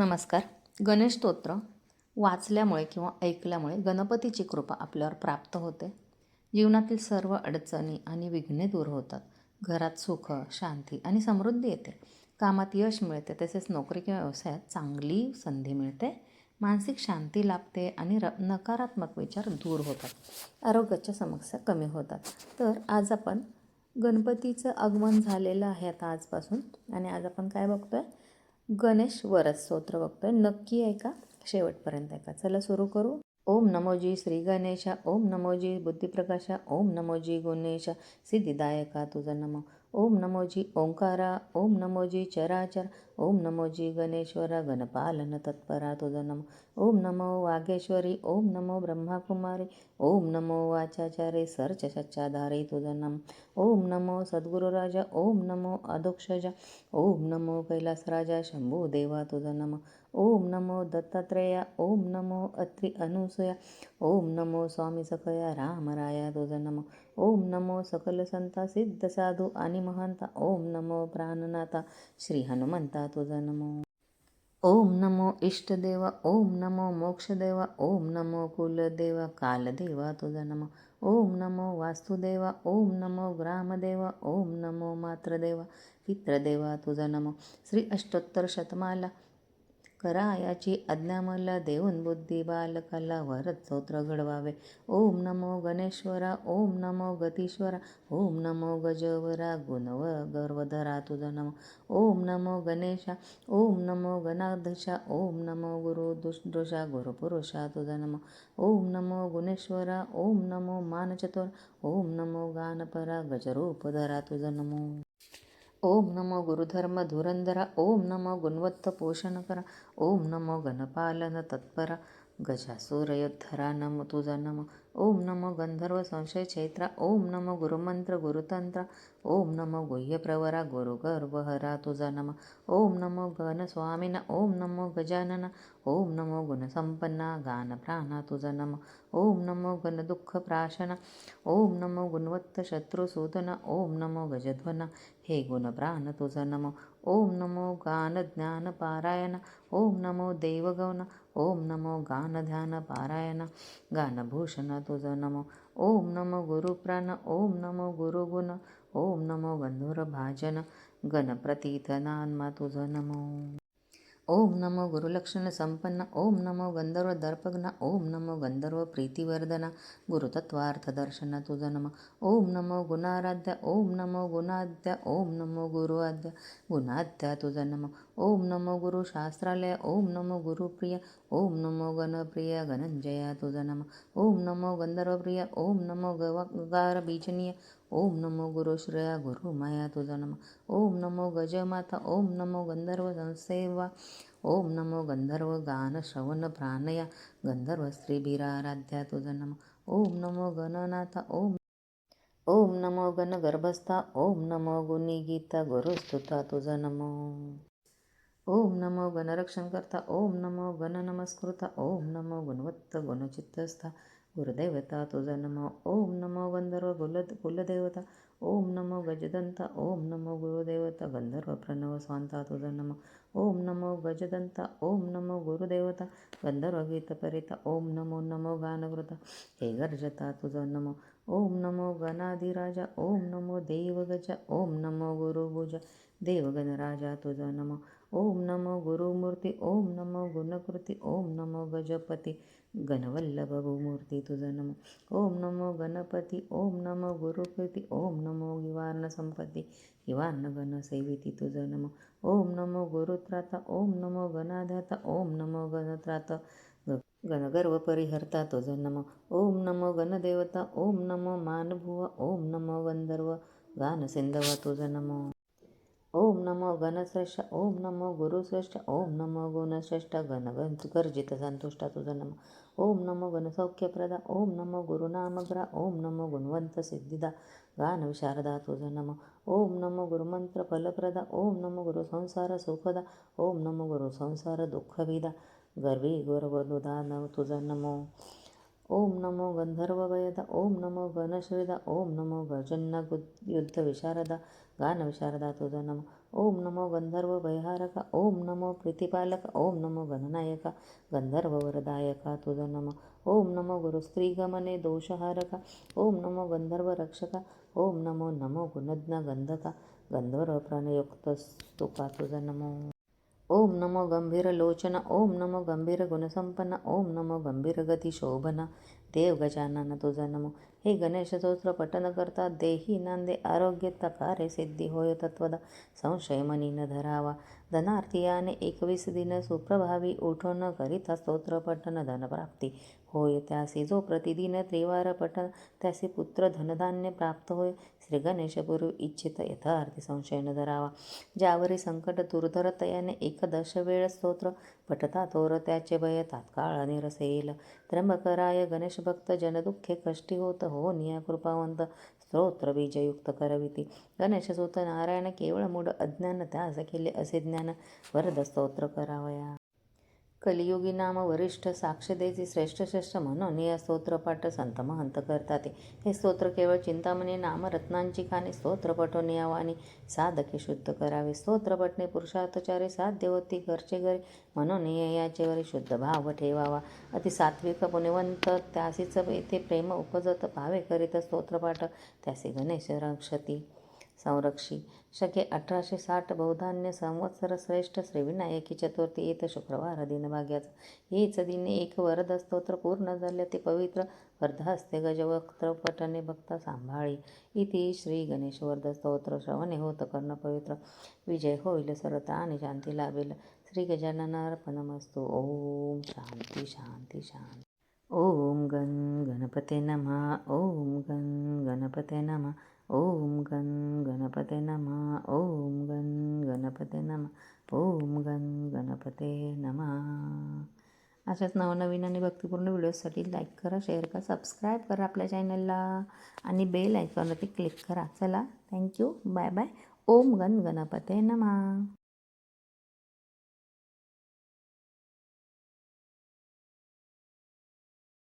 नमस्कार. गणेश स्तोत्र वाचल्यामुळे किंवा ऐकल्यामुळे गणपतीची कृपा आपल्यावर प्राप्त होते. जीवनातील सर्व अडचणी आणि विघ्ने दूर होतात. घरात सुख शांती आणि समृद्धी येते. कामात यश मिळते तसेच नोकरी किंवा व्यवसायात चांगली संधी मिळते. मानसिक शांती लाभते आणि र नकारात्मक विचार दूर होतात. आरोग्याच्या समस्या कमी होतात. तर आज आपण गणपतीचं आगमन झालेलं आहे आता आजपासून. आणि आज आपण काय बघतो आहे गणेश वरद स्तोत्र बघतोय. नक्की ऐका शेवटपर्यंत ऐका. चला सुरू करू. ओम नमोजी श्री गणेशा ओम नमोजी बुद्धिप्रकाशा ओम नमोजी गुणेशा सिद्धिदायका तुझा नमो. ओम नमोजी ओंकारा ओम नमोजी चराचर ओम नमोजी गणेश्वरा गणपालन तत्परा तुझा नमो. ओम नमो वागेश्वरी ओम नमो ब्रह्माकुमारी ओम नमो वाचाचारे सर्च सच्चाधारे तुझा नम. ओम नमो सद्गुरुराजा ओम नमो अधोक्षजा ओम नमो कैलासराजा शंभू देवा तुझा नम ओम नमो दत्तात्रेया ओम नमो अत्रि अनुसया ओम नमो स्वामी सखया रामराया तुझा नम ओम नमो सकल संता सिद्ध साधू आणि महंता ओम नमो प्राणनाथा श्री हनुमंता तुझा नमो ओम नमो इष्टदेवा ओम नमो मोक्षदेवा ओम नमो कुलदेवा कालदेवा तुझा नमो ओम नमो वास्तुदेवा ओम नमो ग्रामदेवा ओम नमो मातृदेवा पित्रदेवा तुझा नमो. श्री अष्टोत्तर शतमाला करायाची आज्ञा मला देऊन बुद्धी बालकाला वरद स्तोत्र घडवावे. ओम नमो गणेश्वरा ओम नमो गतीश्वरा ओम नमो गजवरा गुणव गर्वधरा तुझा नमो. ओम नमो गणेशा ओम नमो गणाधशा ओम नमो गुरु दुष्दोषा गुरुपुरुषा तुझा नमो. ओम नमो गुणेश्वरा ओम नमो मानचतुर ओम नमो गानपरा गजरूपधरा तुझा नमो. ओम नमो गुरुधर्म धुरंधरा ओम नमो गुणवत्त पोषण करा ओम नमो गणपालन तत्परा गजासुरयोद्धरा नम तुझा नम। ओम नमो गंधर्व संशय चैत्रा ओम नमो गुरुमंत्र गुरुतंत्र ओम नमो गुह्यप्रवरा गुरुगर्वहरा तुझा नम ओम नमो गणस्वामिना ओम नमो गजानन ओम नमो गुणसंपन्ना गानप्राणा तुझा नम ओम नमो गणदुःख प्राशन ओम नमो गुणवत्त शत्रुसूदना ओम नमो गजध्वना हे गुणप्राण तुझा नम ओम नमो गानज्ञान पारायण ओम नमो देवगौन ओम नमो गान ध्यान पारायण गानभूषण तुझं नमो. ओम नमो गुरुप्राण ओम नमो गुरुगुण ओम नमो गंधुर भाजन गणप्रतीतनान्मा तुझं नमो. ओम नमो गुरुलक्षण संपन्न ओम नमो गंधर्व दर्पग्न ओम नमो गंधर्व प्रीतिवर्धना गुरुतत्वार्थदर्शन तुझ नम ओम नमो गुणाराध्य ओम नमो गुणाद्य ओम नमो गुरुआद्य गुणाद्य तुझ नम ओम नमो गुरुशास्त्रालय ओम नमो गुरुप्रिय ओम नमो गणप्रिय गणंजया तुझ नम ओम नमो गंधर्वप्रिय ओम नमो गवगार बीजनीय ओम नमो गुरु श्रेया गुरु माया तुझा नम ओम नमो गजमाता ओम नमो गंधर्व संसेवा ओम नमो गंधर्व गान श्रवण प्राणया गंधर्व स्त्रीभिराराध्या तुझा नम ओम नमो गणनाथा ओम ओम नमो गण गर्भस्था ओम नमो गुणी गीता गुरुस्तुता तुझा नमो ओम नमो गणरक्षण करता ओम नमो गण नमस्कृता ओम नमो गुणवत्त गुणचित्तस्था गुरुदेवता तुझा नमो ओम नमो गंधर्व कुल कुलदेवता ओम नमो गजदंता ओम नमो गुरुदेवता गंधर्व प्रणव स्वांता तुझा नमो ओम नमो गजदंता ओम नमो गुरुदेवता गंधर्व गीतपरिता ओम नमो नमो गानवृता हे गर्जता तुझा नमो ओम नमो गणाधिराजा ओम नमो देवगजा ओम नमो गुरुभुजा देवगणराजा तुझा नमो ओम नमो गुरुमूर्ती ओम नमो गुणकृती ओम नमो गजपती गणवल्लभ गोमूर्ती तुझं नमो ओम नमो गणपती ओम नमो गुरुकृती ओम नमो निवारण संपत्ती निवारण गणसेविती तुझं नमो ओम नमो गुरुत्राता ओम नमो गणाधाता ओम नमो गणत्राता गणगर्व परिहर्ता तुझं नमो ओम नमो गणदेवता ओम नमो मानभुव ओम नमो गंधर्व गानसिंधव तुझं नमो ओम नमो गणश्रेष्ठ ओम नमो गुरुश्रेष्ठ ओम नमो गुणश्रेष्ठ गण गर्जित संतुष्ट तुझं नम. ओम नमो गणसौख्यप्रदा ओम नमो गुरुनामग्रा ओम नमो गुणवंत सिद्धिदा गान विशारदा तुझं नम. ओम नमो गुरुमंत्र फलप्रदा ओम नमो गुरु संसार सुखदा ओम नमो गुरु संसार दुःखविदा गर्वी गुरवनुदान तुझं नमो. ओम नमो गंधर्ववयदा ओम नमो गणश्रीदा ओम नमो गजन्ना युद्ध विशारदा गान विशारदा तुझं नम। ओम नमो गंधर्व भयहारका ओम नमो प्रीतिपालक ओम नमो गणनायका गंधर्व वरदायका तुझं नमो। ओम नमो गुरुस्त्रीगमने दोषहारका ओम नमो गंधर्व रक्षका ओम नमो नमो गुणज्ञ गंधका गंधर्व प्रणयुक्तस्तुका तुझं नमो। ओम नमो गंभीर लोचन ओम नमो गंभीर गुणसंपन्न ओम नमो गंभीर गती शोभना देव गजानन तुझा नमो। हे गणेश स्तोत्र पठन करता देही नांदे आरोग्य तकारे सिद्धी होय तत्वदा संशय न धरावा. धनार्थियाने एकवीस दिन सुप्रभावी उठून करिता स्तोत्रपठन धनप्राप्ती होय त्यासी जो प्रतिदिन त्रिवार पठन त्यासी पुत्र धनधान्य प्राप्त होय. श्री गणेश इच्छित यथार्थी संशय धरावा. ज्यावरी संकट दुर्धरतयाने एकदश वेळ स्तोत्र पठता तोर त्याचे भय तात्काळ निरसेल. त्र्यंबकराय गणेश भक्त जनदुःखे कष्टी होत हो निया कृपावंत स्तोत्र बीजयुक्त करविती. गणेश सुत नारायण केवळ मूढ अज्ञान त्यास केले असे ज्ञान वरद स्तोत्र करावया. कलियुगी नाम वरिष्ठ साक्षदेची श्रेष्ठ श्रेष्ठ म्हणून या स्तोत्रपाठ संत महंत करतात. हे स्तोत्र केवळ चिंतामणी नामरत्नांची खाणे स्तोत्रपटो पठवून आणि साधके शुद्ध करावे. स्तोत्रपटने पुरुषार्थचारे साध्य होती घरचे घरी म्हणून याचेवरी शुद्ध भाव ठेवावा. अति सात्विक पुण्यवंत त्यासीच येथे प्रेम उपजत भावे करीत स्तोत्रपाठ त्यासी गणेश रक्षती. संरक्षी। शके अठराशे साठ बहुधान्य संवत्सर श्रेष्ठ श्रीविनायकी चतुर्थी येत शुक्रवार दिनभाग्याचा हेच दिने एक वरद स्तोत्र पूर्ण झाले ते पवित्र वर्धास्ते गजवक्त्र पठने भक्ता सांभाळी। इति श्री गणेश वर्ध स्तोत्र श्रवणे होत कर्ण पवित्र। विजय होईल सरता आणि शांती लाभेल। श्री गजानन गजाननार्पणमस्तु ओम शांती शांती शांती। ओम गण गणपते नमः। ओम गण गणपते नमः। ओम गन गणपते नमः ओम गन गणपते नमः ओम गन गणपते नमः. अशाच नवनवीन आणि भक्तिपूर्ण व्हिडिओसाठी लाईक करा शेअर करा सबस्क्राईब करा आपल्या चॅनलला आणि बेल आयकॉनवरती क्लिक करा. चला थँक्यू बाय बाय ओम गण गणपते नमः.